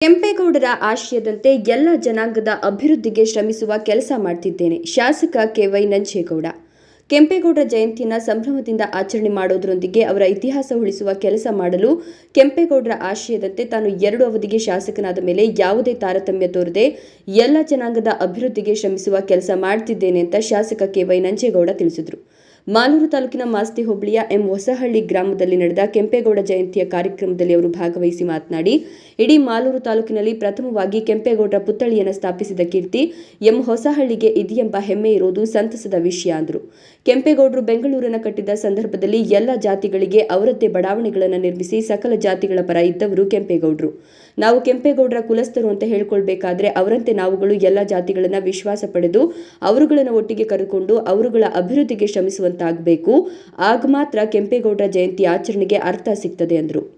ಕೆಂಪೇಗೌಡರ ಆಶಯದಂತೆ ಎಲ್ಲ ಜನಾಂಗದ ಅಭಿವೃದ್ಧಿಗೆ ಶ್ರಮಿಸುವ ಕೆಲಸ ಮಾಡ್ತಿದ್ದೇನೆ. ಶಾಸಕ ಕೆವೈ ನಂಜೇಗೌಡ. ಕೆಂಪೇಗೌಡರ ಜಯಂತಿಯನ್ನ ಸಂಭ್ರಮದಿಂದ ಆಚರಣೆ ಮಾಡೋದರೊಂದಿಗೆ ಅವರ ಇತಿಹಾಸ ಉಳಿಸುವ ಕೆಲಸ ಮಾಡಲು ಕೆಂಪೇಗೌಡರ ಆಶಯದಂತೆ ತಾನು ಎರಡು ಅವಧಿಗೆ ಶಾಸಕನಾದ ಮೇಲೆ ಯಾವುದೇ ತಾರತಮ್ಯ ತೋರದೆ ಎಲ್ಲ ಜನಾಂಗದ ಅಭಿವೃದ್ಧಿಗೆ ಶ್ರಮಿಸುವ ಕೆಲಸ ಮಾಡ್ತಿದ್ದೇನೆ ಅಂತ ಶಾಸಕ ಕೆವೈ ನಂಜೇಗೌಡ ತಿಳಿಸಿದರು. ಮಾಲೂರು ತಾಲೂಕಿನ ಮಾಸ್ತಿ ಹೋಬಳಿಯ ಎಂ ಹೊಸಹಳ್ಳಿ ಗ್ರಾಮದಲ್ಲಿ ನಡೆದ ಕೆಂಪೇಗೌಡ ಜಯಂತಿಯ ಕಾರ್ಯಕ್ರಮದಲ್ಲಿ ಅವರು ಭಾಗವಹಿಸಿ ಮಾತನಾಡಿ, ಇಡೀ ಮಾಲೂರು ತಾಲೂಕಿನಲ್ಲಿ ಪ್ರಥಮವಾಗಿ ಕೆಂಪೇಗೌಡ ಪುತ್ಥಳಿಯನ್ನು ಸ್ಥಾಪಿಸಿದ ಕೀರ್ತಿ ಎಂ ಹೊಸಹಳ್ಳಿಗೆ ಇದೆಯೆಂಬ ಹೆಮ್ಮೆ ಇರುವುದು ಸಂತಸದ ವಿಷಯ ಅಂದರು. ಕೆಂಪೇಗೌಡರು ಬೆಂಗಳೂರನ್ನು ಕಟ್ಟಿದ ಸಂದರ್ಭದಲ್ಲಿ ಎಲ್ಲ ಜಾತಿಗಳಿಗೆ ಅವರದ್ದೇ ಬಡಾವಣೆಗಳನ್ನು ನಿರ್ಮಿಸಿ ಸಕಲ ಜಾತಿಗಳ ಪರ ಇದ್ದವರು ಕೆಂಪೇಗೌಡರು. ನಾವು ಕೆಂಪೇಗೌಡರ ಕುಲಸ್ಥರು ಅಂತ ಹೇಳ್ಕೊಳ್ಬೇಕಾದ್ರೆ ಅವರಂತೆ ನಾವುಗಳು ಎಲ್ಲ ಜಾತಿಗಳನ್ನ ವಿಶ್ವಾಸ ಪಡೆದು, ಅವರುಗಳನ್ನು ಒಟ್ಟಿಗೆ ಕರೆಕೊಂಡು ಅವರುಗಳ ಅಭಿವೃದ್ಧಿಗೆ ಶ್ರಮಿಸುವಂತಾಗಬೇಕು ಆಗ ಮಾತ್ರ ಕೆಂಪೇಗೌಡರ ಜಯಂತಿ ಆಚರಣೆಗೆ ಅರ್ಥ ಸಿಗ್ತದೆ ಎಂದರು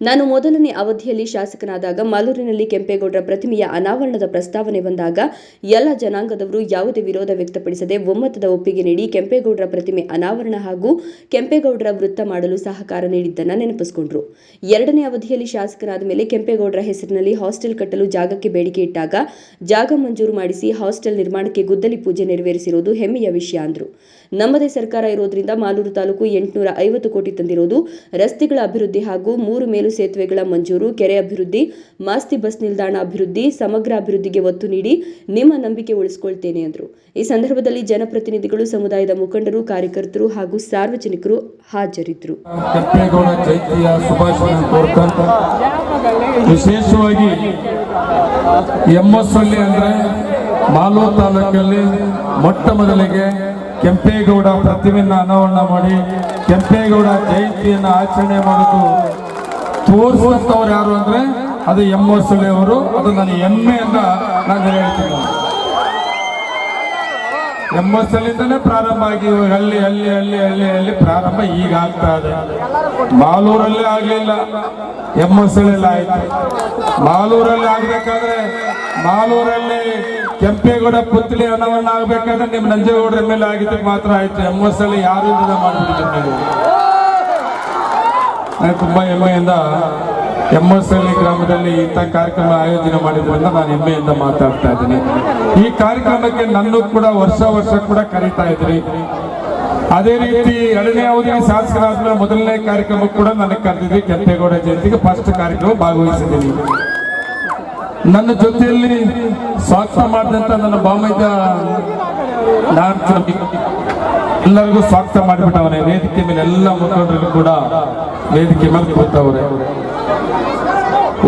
ನಾನು ಮೊದಲನೇ ಅವಧಿಯಲ್ಲಿ ಶಾಸಕನಾದಾಗ ಮಾಲೂರಿನಲ್ಲಿ ಕೆಂಪೇಗೌಡರ ಪ್ರತಿಮೆಯ ಅನಾವರಣದ ಪ್ರಸ್ತಾವನೆ ಬಂದಾಗ ಎಲ್ಲ ಜನಾಂಗದವರು ಯಾವುದೇ ವಿರೋಧ ವ್ಯಕ್ತಪಡಿಸದೆ ಒಮ್ಮತದ ಒಪ್ಪಿಗೆ ನೀಡಿ ಕೆಂಪೇಗೌಡರ ಪ್ರತಿಮೆ ಅನಾವರಣ ಹಾಗೂ ಕೆಂಪೇಗೌಡರ ವೃತ್ತ ಮಾಡಲು ಸಹಕಾರ ನೀಡಿದ್ದನ್ನು ನೆನಪಿಸಿಕೊಂಡ್ರು. ಎರಡನೇ ಅವಧಿಯಲ್ಲಿ ಶಾಸಕರಾದ ಮೇಲೆ ಕೆಂಪೇಗೌಡರ ಹೆಸರಿನಲ್ಲಿ ಹಾಸ್ಟೆಲ್ ಕಟ್ಟಲು ಜಾಗಕ್ಕೆ ಬೇಡಿಕೆ ಇಟ್ಟಾಗ ಜಾಗ ಮಂಜೂರು ಮಾಡಿಸಿ ಹಾಸ್ಟೆಲ್ ನಿರ್ಮಾಣಕ್ಕೆ ಗುದ್ದಲಿ ಪೂಜೆ ನೆರವೇರಿಸಿರುವುದು ಹೆಮ್ಮೆಯ ವಿಷಯ ಅಂದರು. ನಮ್ಮದೇ ಸರ್ಕಾರ ಇರೋದ್ರಿಂದ ಮಾಲೂರು ತಾಲೂಕು ಎಂಟುನೂರ ಐವತ್ತು ಕೋಟಿ ತಂದಿರೋದು ರಸ್ತೆಗಳ ಅಭಿವೃದ್ಧಿ ಹಾಗೂ ಮೂರು ಸೇತುವೆಗಳ ಮಂಜೂರು, ಕೆರೆ ಅಭಿವೃದ್ಧಿ, ಮಾಸ್ತಿ ಬಸ್ ನಿಲ್ದಾಣ ಅಭಿವೃದ್ಧಿ, ಸಮಗ್ರ ಅಭಿವೃದ್ಧಿಗೆ ಒತ್ತು ನೀಡಿ ನಿಮ್ಮ ನಂಬಿಕೆ ಉಳಿಸಿಕೊಳ್ತೇನೆ ಎಂದರು ಈ ಸಂದರ್ಭದಲ್ಲಿ ಜನಪ್ರತಿನಿಧಿಗಳು, ಸಮುದಾಯದ ಮುಖಂಡರು, ಕಾರ್ಯಕರ್ತರು ಹಾಗೂ ಸಾರ್ವಜನಿಕರು ಹಾಜರಿದ್ದರು. ವಿಶೇಷವಾಗಿ ಎಮ್ಮಸಳ್ಳಿ ಅಂದ್ರೆ ಮಾಲೂರು ತಾಲೂಕಲ್ಲಿ ಮೊಟ್ಟ ಮೊದಲಿಗೆ ಕೆಂಪೇಗೌಡ ಪ್ರತಿಮೆಯನ್ನು ಅನಾವರಣ ಮಾಡಿ ಕೆಂಪೇಗೌಡ ಜಯಂತಿಯನ್ನು ಆಚರಣೆ ಮಾಡೋದು ತೋರಿಸುವಂತವ್ರು ಯಾರು ಅಂದರೆ ಅದು ಎಮ್ಮಸಳ್ಳಿ ಅವರು ಅದು ನನ್ನ ಹೆಮ್ಮೆಯಿಂದ ನಾನು ಹೇಳ್ತೀನಿ. ಎಂಬತ್ತಲ್ಲಿಂದನೇ ಪ್ರಾರಂಭ ಆಗಿ ಅಲ್ಲಿ ಹಳ್ಳಿ ಹಳ್ಳಿ ಅಲ್ಲಿ ಹಳ್ಳಿ ಪ್ರಾರಂಭ ಈಗ ಆಗ್ತಾ ಇದೆ. ಆಗಲಿಲ್ಲ. ಅಲ್ಲ ಎಮ್ಮಸಳ್ಳಿ ಆಯಿತು. ಮಾಲೂರಲ್ಲಿ ಆಗಬೇಕಾದ್ರೆ ಮಾಲೂರಲ್ಲಿ ಕೆಂಪೇಗೌಡ ಪುತ್ಲಿ ಅನ್ನವನ್ನ ಆಗಬೇಕಾದ್ರೆ ನಿಮ್ಮ ನಂಜೇಗೌಡರ ಮೇಲೆ ಆಗಿದ್ದಕ್ಕೆ ಮಾತ್ರ ಆಯ್ತು. ಎಮ್ಮಸಳ್ಳಿ ಯಾರು ಇದನ್ನ ಮಾಡ್ಬಿಟ್ಟಿದ್ರು ನೀವು. ನಾನು ತುಂಬಾ ಹೆಮ್ಮೆಯಿಂದ ಎಮ್ಮಸಳ್ಳಿ ಗ್ರಾಮದಲ್ಲಿ ಇಂಥ ಕಾರ್ಯಕ್ರಮ ಆಯೋಜನೆ ಮಾಡಿರುವಂತ ನಾನು ಹೆಮ್ಮೆಯಿಂದ ಮಾತಾಡ್ತಾ ಇದ್ದೀನಿ. ಈ ಕಾರ್ಯಕ್ರಮಕ್ಕೆ ನನ್ನ ಕೂಡ ವರ್ಷ ವರ್ಷ ಕೂಡ ಕರೀತಾ ಇದ್ರಿ ಅದೇ ರೀತಿ ಎರಡನೇ ಅವಧಿಯ ಶಾಸಕರಾದ ಮೊದಲನೇ ಕಾರ್ಯಕ್ರಮ ಕೂಡ ನನಗೆ ಕರೆದಿದ್ವಿ ಕೆಂಪೇಗೌಡ ಜಯಂತಿಗೆ ಫಸ್ಟ್ ಕಾರ್ಯಕ್ರಮ ಭಾಗವಹಿಸಿದ್ದೀನಿ. ನನ್ನ ಜೊತೆಯಲ್ಲಿ ಸ್ವಾಗತ ಮಾಡಿದಂತ ನನ್ನ ಬಾಮೈದ ನಾನು ಎಲ್ಲರಿಗೂ ಸ್ವಾಗತ ಮಾಡಿಬಿಟ್ಟವನೇ. ವೇದಿಕೆ ಮೇಲೆ ಎಲ್ಲ ಮುಖಂಡರಿಗೂ ಕೂಡ ವೇದಿಕೆ ಮೇಲೆ ಕೂತವ್ರೆ.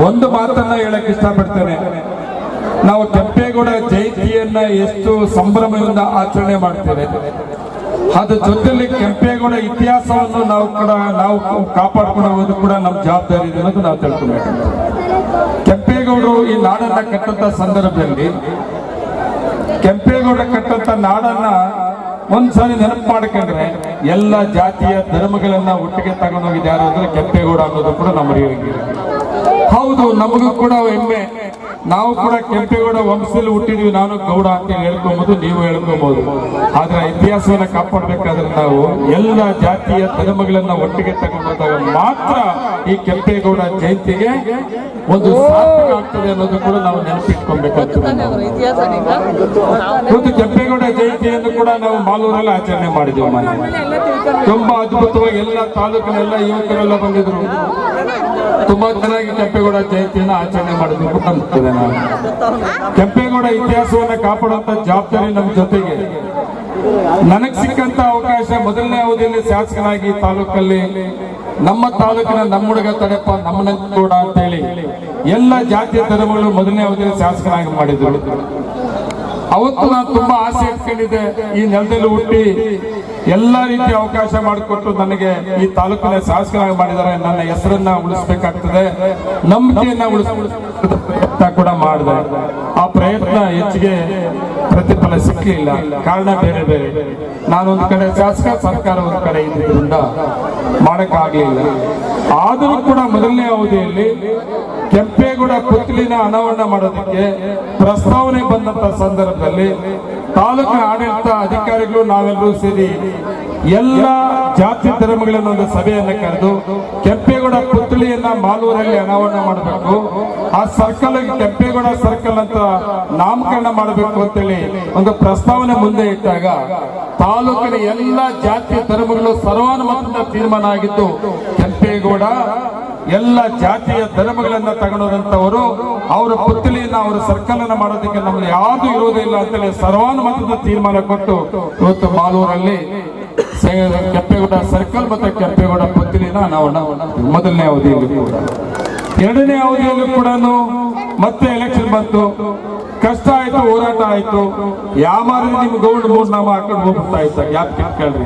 ಒಂದು ಮಾತನ್ನ ಹೇಳಕ್ ಇಷ್ಟಪಡ್ತೇನೆ. ನಾವು ಕೆಂಪೇಗೌಡ ಜಯಂತಿಯನ್ನ ಎಷ್ಟು ಸಂಭ್ರಮದಿಂದ ಆಚರಣೆ ಮಾಡ್ತೇವೆ. ಅದ್ರ ಜೊತೆಯಲ್ಲಿ ಕೆಂಪೇಗೌಡ ಇತಿಹಾಸವನ್ನು ನಾವು ಕೂಡ, ನಾವು ಕಾಪಾಡ್ಕೊಳ್ಳೋದು ಕೂಡ ನಮ್ಮ ಜವಾಬ್ದಾರಿ ಇದೆ ಅನ್ನೋದು ನಾವು ತಿಳ್ಕೊಬೇಕು. ಕೆಂಪೇಗೌಡರು ಈ ನಾಡನ್ನ ಕಟ್ಟಂತ ಸಂದರ್ಭದಲ್ಲಿ, ಕೆಂಪೇಗೌಡ ಕಟ್ಟಂತ ನಾಡನ್ನ ಒಂದ್ಸಾರಿ ನೆನಪು ಮಾಡ್ಕೊಂಡ್ರೆ ಎಲ್ಲ ಜಾತಿಯ ಧರ್ಮಗಳನ್ನ ಒಟ್ಟಿಗೆ ತಗೊಂಡೋಗಿದ್ದಾರೆ ಅಂದ್ರೆ ಕೆಂಪೇಗೌಡ ಅನ್ನೋದು ಕೂಡ ನಮ್ಮ ಹೌದು ನಮಗೂ ಕೂಡ ಹೆಮ್ಮೆ. ನಾವು ಕೂಡ ಕೆಂಪೇಗೌಡ ವಂಶದಲ್ಲಿ ಹುಟ್ಟಿದ್ವಿ. ನಾನು ಗೌಡ ಅಂತ ಹೇಳ್ಕೊಬಹುದು ನೀವು ಹೇಳ್ಕೊಬಹುದು ಆದ್ರೆ ಇತಿಹಾಸವನ್ನ ಕಾಪಾಡಬೇಕಾದ್ರೆ ನಾವು ಎಲ್ಲ ಜಾತಿಯ ಧರ್ಮಗಳನ್ನ ಒಟ್ಟಿಗೆ ತಗೊಂಡಾಗ ಮಾತ್ರ ಈ ಕೆಂಪೇಗೌಡ ಜಯಂತಿಗೆ ಒಂದು ಸಾರ್ಥಕ ಆಗ್ತದೆ ಅನ್ನೋದು ಕೂಡ ನಾವು ನೆನಪಿಟ್ಕೊಬೇಕಾಗ್ತದೆ ನಾವು. ಇವತ್ತು ಕೆಂಪೇಗೌಡ ಜಯಂತಿಯನ್ನು ಕೂಡ ನಾವು ಮಾಲೂರಲ್ಲಿ ಆಚರಣೆ ಮಾಡಿದ್ವಿ ತುಂಬಾ ಅದ್ಭುತವಾಗಿ ಎಲ್ಲ ತಾಲೂಕಿನ ಎಲ್ಲ ಯುವಕರೆಲ್ಲ ಬಂದಿದ್ರು. ತುಂಬಾ ಚೆನ್ನಾಗಿ ಕೆಂಪೇಗೌಡ ಜಯಂತಿಯನ್ನು ಆಚರಣೆ ಮಾಡಬೇಕು ಕೂಡ ನಾನು. ಕೆಂಪೇಗೌಡ ಇತಿಹಾಸವನ್ನ ಕಾಪಾಡುವಂತ ಜವಾಬ್ದಾರಿ ನಮ್ಮ ಜೊತೆಗೆ. ನನಗ್ ಸಿಕ್ಕಂತ ಅವಕಾಶ ಮೊದಲನೇ ಅವಧಿಯಲ್ಲಿ ಶಾಸಕನಾಗಿ ತಾಲೂಕಲ್ಲಿ. ನಮ್ಮ ತಾಲೂಕಿನ ನಮ್ಮ ಹುಡುಗ ನಮ್ಮನ ಕೂಡ ಅಂತ ಹೇಳಿ ಎಲ್ಲ ಜಾತಿಯ ಧರ್ಮಗಳು ಮೊದಲನೇ ಅವಧಿಯಲ್ಲಿ ಶಾಸಕನಾಗಿ ಮಾಡಿದ್ರು. ಅವತ್ತು ನಾನು ತುಂಬಾ ಆಸೆ ಇಟ್ಕೊಂಡಿದ್ದೆ ಈ ನೆಲದಲ್ಲಿ ಹುಟ್ಟಿ ಎಲ್ಲಾ ರೀತಿಯ ಅವಕಾಶ ಮಾಡಿಕೊಟ್ಟು ನನಗೆ ಈ ತಾಲೂಕಿನ ಶಾಸಕರಾಗಿ ಮಾಡಿದ್ದಾರೆ. ನನ್ನ ಹೆಸರನ್ನ ಉಳಿಸ್ಬೇಕಾಗ್ತದೆ. ನಂಬಿಕೆಯನ್ನ ಉಳಿಸ್ತಾ ಕೂಡ ಮಾಡಿದೆ. ಆ ಪ್ರಯತ್ನ ಹೆಚ್ಚಿಗೆ ಪ್ರತಿಫಲ ಸಿಕ್ಕಲಿಲ್ಲ ಕಾರಣ ಬೇರೆ ಬೇರೆ. ನಾನೊಂದು ಕಡೆ ಶಾಸಕ ಸರ್ಕಾರ ಒಂದು ಕಡೆ ಇದ್ರಿಂದ ಮಾಡಕ್ಕಾಗಲಿಲ್ಲ. ಆದರೂ ಕೂಡ ಮೊದಲನೇ ಅವಧಿಯಲ್ಲಿ ಕೆಂಪೇಗೌಡ ಪುತ್ಲಿನ ಅನಾವರಣ ಮಾಡೋದಕ್ಕೆ ಪ್ರಸ್ತಾವನೆ ಬಂದಂತ ಸಂದರ್ಭದಲ್ಲಿ ತಾಲೂಕಿನ ಆಡಳಿತ ಅಧಿಕಾರಿಗಳು ನಾವೆಲ್ಲರೂ ಸೇರಿ ಎಲ್ಲ ಜಾತಿ ಧರ್ಮಗಳನ್ನು ಒಂದು ಸಭೆಯನ್ನು ಕರೆದು ಕೆಂಪೇಗೌಡ ಪುತ್ಳಿಯನ್ನ ಮಾಲೂರಲ್ಲಿ ಅನಾವರಣ ಮಾಡಬೇಕು. ಆ ಸರ್ಕಲ್ ಕೆಂಪೇಗೌಡ ಸರ್ಕಲ್ ಅಂತ ನಾಮಕರಣ ಮಾಡಬೇಕು ಅಂತೇಳಿ ಒಂದು ಪ್ರಸ್ತಾವನೆ ಮುಂದೆ ಇಟ್ಟಾಗ ತಾಲೂಕಿನ ಎಲ್ಲ ಜಾತಿ ಧರ್ಮಗಳು ಸರ್ವಾನುಮತದಿಂದ ತೀರ್ಮಾನ ಆಗಿದ್ದು ಕೆಂಪೇಗೌಡ ಎಲ್ಲ ಜಾತಿಯ ಧರ್ಮಗಳನ್ನ ತಗೊಂಡಂತವರು ಅವರ ಪುತ್ತಲಿಯನ್ನ ಅವರ ಸರ್ಕಲನ್ನ ಮಾಡೋದಕ್ಕೆ ನಮ್ಗೆ ಯಾವುದು ಇರುವುದಿಲ್ಲ ಅಂತೇಳಿ ಸರ್ವಾನುಮತದ ತೀರ್ಮಾನ ಕೊಟ್ಟು, ಇವತ್ತು ಮಾಲೂರಲ್ಲಿ ಸೆ- ಕೆಂಪೇಗೌಡ ಸರ್ಕಲ್ ಮತ್ತೆ ಕೆಂಪೇಗೌಡ ಪುತ್ತಲಿನ ನಾವು ಮೊದಲನೇ ಅವಧಿಯಲ್ಲಿ ಕೂಡ. ಎರಡನೇ ಅವಧಿಯಲ್ಲಿ ಕೂಡ ಮತ್ತೆ ಎಲೆಕ್ಷನ್ ಬಂತು. ಕಷ್ಟ ಆಯ್ತು, ಹೋರಾಟ ಆಯ್ತು. ಯಾವ ಮಾರಿದ್ರೆ ನಿಮ್ ಗೌಡ್ ಮೂರ್ ನಾಮ ಹಾಕೊಂಡು ಹೋಗ್ಬಿಡ್ತಾ ಇತ್ತು ಯಾಕೆ ಕೇಳ್ರಿ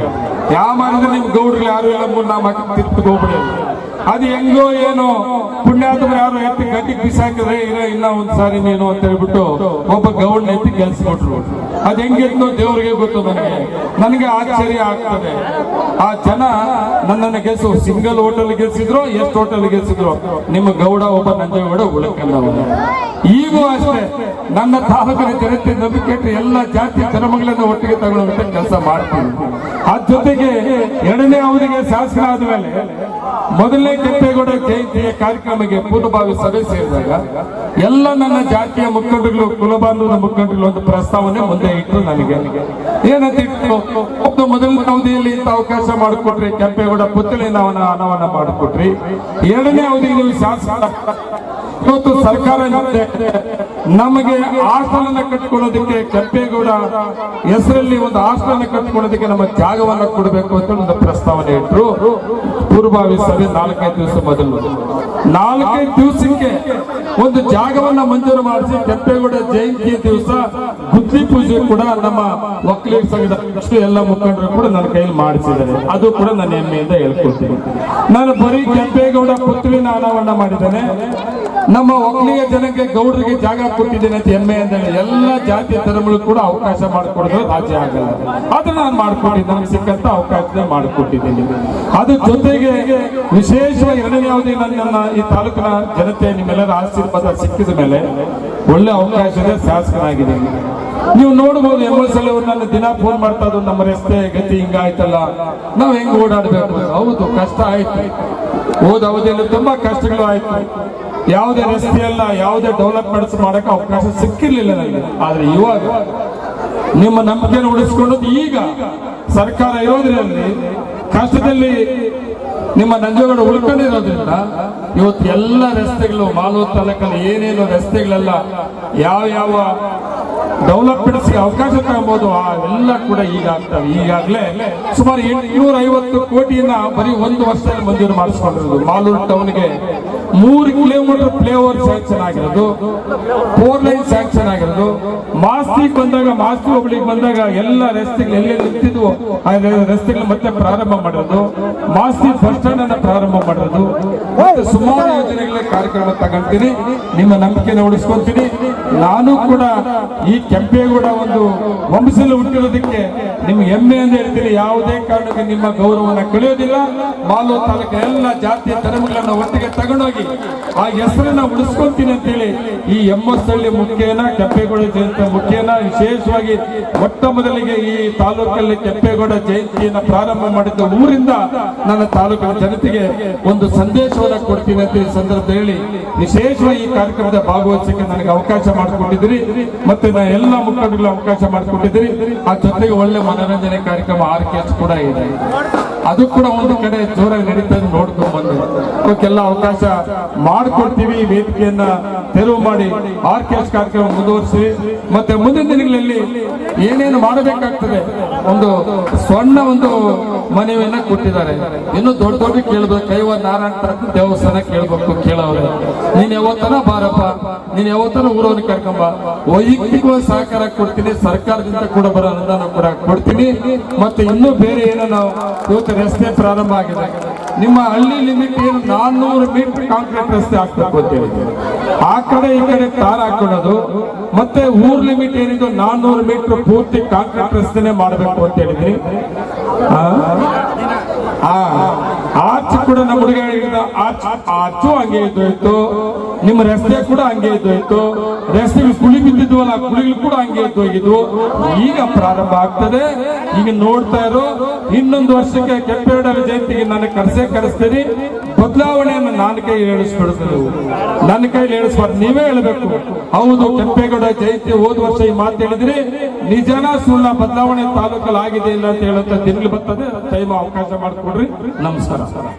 ಯಾವ ನಿಮ್ ಗೌಡ್ರಿಗೆ ಯಾರು ಹೇಳ ಮೂರ್ ನಾಮ ಹಾಕಿ ತಿರ್ತು ಹೋಗ್ಬಿಡಿ ಅದು ಹೆಂಗೋ ಏನೋ ಪುಣ್ಯಾತ್ಮರು ಯಾರು ಎತ್ತಿ ಗಟ್ಟಿ ಬಿಸಾಕಿದ್ರೆ, ಇರೋ ಇಲ್ಲ ಒಂದ್ಸಾರಿ ನೀನು ಅಂತ ಹೇಳ್ಬಿಟ್ಟು ಒಬ್ಬ ಗೌಡ್ ಎತ್ತಿ ಕೆಲ್ಸ ಕೊಟ್ರು. ಅದ್ ಹೆಂಗಿತ್ತು ದೇವ್ರಿಗೆ ಗೊತ್ತು ನನಗೆ. ನನಗೆ ಆಶ್ಚರ್ಯ ಆಗ್ತದೆ. ಆ ಜನ ನನ್ನನ್ನು ಗೆಲ್ಸು. ಸಿಂಗಲ್ ಹೋಟೆಲ್ ಗೆಲ್ಸಿದ್ರು, ಎಷ್ಟು ಹೋಟೆಲ್ ಗೆಲ್ಸಿದ್ರು, ನಿಮ್ಮ ಗೌಡ ಒಬ್ಬ ನಂಜೇಗೌಡ ಉಳ್ಕೊಂಡವನು ಈಗೂ ಅಷ್ಟೇ, ನನ್ನ ತಾಲೂಕಿನ ಜನತೆ ನಂಬಿಕೆ ಎಲ್ಲ ಜಾತಿ ಧರ್ಮಗಳನ್ನ ಒಟ್ಟಿಗೆ ತಗೊಳ್ಳುವಂತ ಕೆಲಸ ಮಾಡ್ತೀನಿ. ಆ ಜೊತೆಗೆ ಎರಡನೇ ಅವಧಿಗೆ ಶಾಸನ ಆದ್ಮೇಲೆ ಮೊದಲನೇ ಕೆಂಪೇಗೌಡ ಜಯಂತಿಯ ಕಾರ್ಯಕ್ರಮಕ್ಕೆ ಪೂರ್ವಭಾವಿ ಸಭೆ ಸೇರಿದಾಗ ಎಲ್ಲ ನನ್ನ ಜಾತಿಯ ಮುಖಂಡರುಗಳು ಕುಲಬಾಂಧವನ ಮುಖಂಡರುಗಳು ಒಂದು ಪ್ರಸ್ತಾವನೆ ಮುಂದೆ ಇಟ್ಟು ನನಗೆ. ಏನಂತ ಇಟ್ಟು ಒಬ್ಬ ಮೊದಲನೇ ಅವಧಿಯಲ್ಲಿ ಇಂಥ ಅವಕಾಶ ಮಾಡಿಕೊಟ್ರಿ ಕೆಂಪೇಗೌಡ ಪುತ್ತಳಿಯಿಂದ ಅವನ ಅನಾವರಣ ಮಾಡಿಕೊಟ್ರಿ. ಎರಡನೇ ಅವಧಿಗೆ ನೀವು ಶಾಸನ ಇವತ್ತು ಸರ್ಕಾರ ನಮಗೆ ಅನ್ನ ಕಟ್ಕೊಳ್ಳೋದಕ್ಕೆ ಕೆಂಪೇಗೌಡ ಹೆಸರಲ್ಲಿ ಒಂದು ಅನ್ನ ಕಟ್ಕೊಳ್ಳೋದಕ್ಕೆ ನಮ್ಮ ಜಾಗವನ್ನು ಕೊಡಬೇಕು ಅಂತ ಒಂದು ಪ್ರಸ್ತಾವನೆ ಇಟ್ಟರು ಪೂರ್ವಭಾವಿ ಸಭೆ ನಾಲ್ಕೈದು ದಿವಸ ಮೊದಲು. ನಾಲ್ಕೈದು ದಿವಸಕ್ಕೆ ಒಂದು ಜಾಗವನ್ನ ಮಂಜೂರು ಮಾಡಿಸಿ ಕೆಂಪೇಗೌಡ ಜಯಂತಿ ದಿವಸ ಬುದ್ಧಿ ಪೂಜೆ ಕೂಡ ನಮ್ಮ ಒಕ್ಕಲಿಗ ಸಂಘದ ಅಷ್ಟು ಎಲ್ಲ ಮುಖಂಡರು ಕೂಡ ನನ್ನ ಕೈಯಲ್ಲಿ ಮಾಡಿಸಿದ್ದಾರೆ. ಅದು ಕೂಡ ನನ್ನ ಹೆಮ್ಮೆಯಿಂದ ಹೇಳ್ಕೊಳ್ತೀನಿ. ನಾನು ಬರೀ ಕೆಂಪೇಗೌಡ ಪುತ್ರಿನ ಅನಾವರಣ ಮಾಡಿದ್ದೇನೆ. ನಮ್ಮ ಒಕ್ಕಲಿಗ ಜನಕ್ಕೆ ಗೌಡರಿಗೆ ಜಾಗ ಕೊಟ್ಟಿದ್ದೇನೆ ಅಂತ ಹೆಮ್ಮೆ ಅಂತ ಎಲ್ಲ ಜಾತಿ ಧರ್ಮಗಳು ಕೂಡ ಅವಕಾಶ ಮಾಡಿಕೊಡೋದು ರಾಜ್ಯ ಆಗಲ್ಲ. ಅದು ನಾನು ಮಾಡಿಕೊಟ್ಟಿದ್ದೆ, ನಮ್ಗೆ ಸಿಕ್ಕಂತ ಅವಕಾಶ ಮಾಡಿಕೊಟ್ಟಿದ್ದೀನಿ. ಅದ್ರ ಜೊತೆಗೆ ವಿಶೇಷವಾಗಿ ಎರಡನೇ ನನ್ನ ಈ ತಾಲೂಕಿನ ಜನತೆ ನಿಮ್ಮೆಲ್ಲರ ಆಶೀರ್ವಾದ ಸಿಕ್ಕಿದ ಮೇಲೆ ಒಳ್ಳೆ ಅವಕಾಶದ ಶಾಸಕನಾಗಿದ್ದೀನಿ. ನೀವು ನೋಡಬಹುದು ಎಂ ಎಸ್ ಎಲ್ ನನ್ನ ದಿನ ಫೋನ್ ಮಾಡ್ತಾ ಇದ್ರು, ನಮ್ಮ ರಸ್ತೆ ಗತಿ ಹಿಂಗಾಯ್ತಲ್ಲ ನಾವ್ ಹೆಂಗ್ ಓಡಾಡ್ಬೇಕು? ಹೌದು, ಕಷ್ಟ ಆಯ್ತು. ಹೋದ ಅವಧಿಯಲ್ಲಿ ತುಂಬಾ ಕಷ್ಟಗಳು ಆಯ್ತು. ಯಾವುದೇ ರಸ್ತೆಯಲ್ಲ ಯಾವುದೇ ಡೆವಲಪ್ಮೆಂಟ್ಸ್ ಮಾಡಕ್ಕೆ ಅವಕಾಶ ಸಿಕ್ಕಿರ್ಲಿಲ್ಲ ನನಗೆ. ಆದ್ರೆ ಇವಾಗ ನಿಮ್ಮ ನಂಬಿಕೆಯನ್ನು ಉಳಿಸ್ಕೊಂಡು ಈಗ ಸರ್ಕಾರ ಇರೋದ್ರಲ್ಲಿ ಕಷ್ಟದಲ್ಲಿ ನಿಮ್ಮ ನಂಜುಗಳು ಉಳ್ಕೊಂಡಿರೋದ್ರಿಂದ ಇವತ್ತು ಎಲ್ಲ ರಸ್ತೆಗಳು, ಮಾಲೂರು ತಾಲೂಕಲ್ಲಿ ಏನೇನು ರಸ್ತೆಗಳೆಲ್ಲ ಯಾವ ಯಾವ ಡೆವಲಪ್ಮೆಂಟ್ಸ್ಗೆ ಅವಕಾಶ ತಗೊಬಹುದು ಆ ಎಲ್ಲ ಕೂಡ ಈಗ ಆಗ್ತವೆ. ಈಗಾಗಲೇ ಸುಮಾರು ಎಂಟುನೂರ ಐವತ್ತು ಕೋಟಿಯನ್ನ ಬರೀ ಒಂದು ವರ್ಷದಲ್ಲಿ ಮಂಜೂರು ಮಾಡಿಸ್ಕೊಂಡಿರೋದು ಮಾಲೂರು ಟೌನ್ಗೆ ಮೂರು ಕಿಲೋಮೀಟರ್ ಫ್ಲೈ ಓವರ್ ಸ್ಯಾಂಕ್ಷನ್ ಆಗಿರೋದು ಫೋರ್ ಲೈನ್ ಸ್ಯಾಂಕ್ಷನ್ ಆಗಿರೋದು. ಮಾಸ್ತಿ ಬಂದಾಗ, ಮಾಸ್ತಿ ಹೋಬಳಿಗೆ ಬಂದಾಗ ಎಲ್ಲ ರಸ್ತೆಗಳು ಎಲ್ಲೆಲ್ಲಿ ನಿಂತಿದ್ವು, ಆ ರಸ್ತೆಗಳು ಮತ್ತೆ ಪ್ರಾರಂಭ ಮಾಡೋದು ಮಾಸ್ತಿ ಬಸ್ ಸ್ಟ್ಯಾಂಡ್ ಅನ್ನ ಪ್ರಾರಂಭ ಮಾಡೋದು ಮತ್ತೆ ಸುಮಾರು ಯೋಜನೆಗಳ ಕಾರ್ಯಕ್ರಮ ತಗೊಳ್ತೀನಿ ನಿಮ್ಮ ನಂಬಿಕೆನ ಉಳಿಸ್ಕೊಂತೀನಿ. ನಾನು ಕೂಡ ಈ ಕೆಂಪೇಗೌಡ ಒಂದು ವಂಶದಲ್ಲಿ ಹುಟ್ಟಿರೋದಕ್ಕೆ ನಿಮ್ಗೆ ಹೆಮ್ಮೆ ಅಂತ ಹೇಳ್ತೀನಿ. ಯಾವುದೇ ಕಾರಣಕ್ಕೆ ನಿಮ್ಮ ಗೌರವನ ಕಳೆಯೋದಿಲ್ಲ. ಮಾಲೂರು ತಾಲೂಕಿನ ಎಲ್ಲ ಜಾತಿಯ ಧರ್ಮಗಳನ್ನ ಒಟ್ಟಿಗೆ ತಗೊಂಡೋಗಿ ಆ ಹೆಸರನ್ನ ಉಳಿಸ್ಕೊಂತೀನಿ ಅಂತೇಳಿ ಈ ಎಂ ಎಸ್ ಹಳ್ಳಿ ಮುಖ್ಯನ ಕೆಂಪೇಗೌಡ ಜಯಂತಿ ಮುಖ್ಯನ ವಿಶೇಷವಾಗಿ ಮೊಟ್ಟ ಮೊದಲಿಗೆ ಈ ತಾಲೂಕಲ್ಲಿ ಕೆಂಪೇಗೌಡ ಜಯಂತಿಯನ್ನ ಪ್ರಾರಂಭ ಮಾಡಿದ್ದ ಊರಿಂದ ನನ್ನ ತಾಲೂಕಿನ ಜನತೆಗೆ ಒಂದು ಸಂದೇಶವನ್ನ ಕೊಡ್ತೀನಿ ಅಂತ ಈ ಸಂದರ್ಭದಲ್ಲಿ ವಿಶೇಷವಾಗಿ ಈ ಕಾರ್ಯಕ್ರಮದ ಭಾಗವಹಿಸಕ್ಕೆ ನನಗೆ ಅವಕಾಶ ಮಾಡಿಕೊಂಡಿದ್ರಿ ಮತ್ತೆ ನಾ ಎಲ್ಲ ಮುಖಂಡಗಳು ಅವಕಾಶ ಮಾಡಿಕೊಂಡಿದ್ರಿ ಆ ಜೊತೆಗೆ ಒಳ್ಳೆ ಮನೋರಂಜನೆ ಕಾರ್ಯಕ್ರಮ ಆರ್ ಕೂಡ ಇದೆ. ಅದು ಕೂಡ ಒಂದು ಕಡೆ ಜೋರಾಗಿ ನಡೀತಾ ಇದೆ, ನೋಡ್ಕೊಂಡು ಬಂದೆ. ಅವಕ್ಕೆಲ್ಲ ಅವಕಾಶ ಮಾಡಿಕೊಡ್ತೀವಿ. ವೇದಿಕೆಯನ್ನ ತೆರವು ಮಾಡಿ ಆರ್ ಕಾರ್ಯಕ್ರಮ ಮುಂದುವರಿಸಿ, ಮತ್ತೆ ಮುಂದಿನ ದಿನಗಳಲ್ಲಿ ಏನೇನು ಮಾಡಬೇಕಾಗ್ತದೆ ಒಂದು ಸ್ವರ್ಣ ಒಂದು ಮನವಿಯನ್ನ ಕೊಟ್ಟಿದ್ದಾರೆ. ಇನ್ನು ದೊಡ್ಡ ದೊಡ್ಡ ಕೇಳ್ಬೇಕು. ಕೈವ ನಾರಾಯಣ ದೇವಸ್ಥಾನ ಕೇಳ್ಬೇಕು ಕೇಳೋರು ನೀನ್ ಯಾವತ್ತನ ಬಾರಪ್ಪ? ನೀನ್ ಯಾವತ್ತನ ಊರವನ್ನ ಕರ್ಕೊಂಬ? ವೈಯಕ್ತಿಕವಾಗಿ ಸಹಕಾರ ಕೊಡ್ತೀನಿ, ಸರ್ಕಾರದಿಂದ ಕೂಡ ಬರೋ ಅನುದಾನ ಕೂಡ ಕೊಡ್ತೀನಿ. ಮತ್ತೆ ಇನ್ನೂ ಬೇರೆ ಏನೋ ನಾವು ಇವತ್ತು ರಸ್ತೆ ಪ್ರಾರಂಭ ಆಗಿದೆ. ನಿಮ್ಮ ಹಳ್ಳಿ ಲಿಮಿಟ್ ಏನು ನಾನ್ನೂರು ಮೀಟರ್ ಕಾಂಕ್ರೀಟ್ ರಸ್ತೆ ಹಾಕ್ಬೇಕು ಅಂತ ಹೇಳಿದ್ರು ಆ ಕಡೆ ಈ ಕಡೆ ತಾರ್ ಹಾಕೊಳ್ಳೋದು, ಮತ್ತೆ ಊರ್ ಲಿಮಿಟ್ ಏನಿದೆ ನಾನ್ನೂರು ಮೀಟರ್ ಪೂರ್ತಿ ಕಾಂಕ್ರೀಟ್ ರಸ್ತೆನೆ ಮಾಡಬೇಕು ಅಂತ ಹೇಳಿದ್ರಿ? ಆರ್ಚ್ ಕೂಡ ನಮ್ಮ ಹುಡುಗ ಹೇಳಿದ ಆರ್ಚ್ ಆರ್ಚು ಹಂಗೆ ಇದ್ದೋಯ್ತು. ನಿಮ್ಮ ರಸ್ತೆ ಕೂಡ ಹಂಗೆ ಇದ್ದೋಯ್ತು. ರಸ್ತೆ ಕುಳಿ ಬಿದ್ದಿದ್ವಲ್ಲ, ಕುಳಿಗಳು ಕೂಡ ಹಂಗೆ ಇದ್ದೋಗಿದ್ವು. ಈಗ ಪ್ರಾರಂಭ ಆಗ್ತದೆ. ಈಗ ನೋಡ್ತಾ ಇರೋ, ಇನ್ನೊಂದು ವರ್ಷಕ್ಕೆ ಕೆಂಪೇಗೌಡರ ಜಯಂತಿಗೆ ನಾನು ಕರೆಸೇ ಕರೆಸ್ತೀನಿ. ಬದಲಾವಣೆಯನ್ನು ನನ್ನ ಕೈ ಹೇಳಿಸ್ಕೊಡ್ತೀನಿ. ನನ್ನ ಕೈಲಿ ಹೇಳಿಸ್ಬಾರ್ದು ನೀವೇ ಹೇಳಬೇಕು. ಹೌದು, ಕೆಂಪೇಗೌಡ ಜಯಂತಿ ಹೋದ ವರ್ಷ ಈ ಮಾತು ಹೇಳಿದ್ರಿ ನಿಜನ ಸುಳ್ಳ ಬದಲಾವಣೆ ತಾಲೂಕಲ್ಲಿ ಆಗಿದೆ ಇಲ್ಲ ಅಂತ ಹೇಳುತ್ತ ತಿರುಗಿ ಬರ್ತದೆ. ದಯವ ಅವಕಾಶ ಮಾಡಿಕೊಡ್ರಿ. ನಮಸ್ಕಾರ.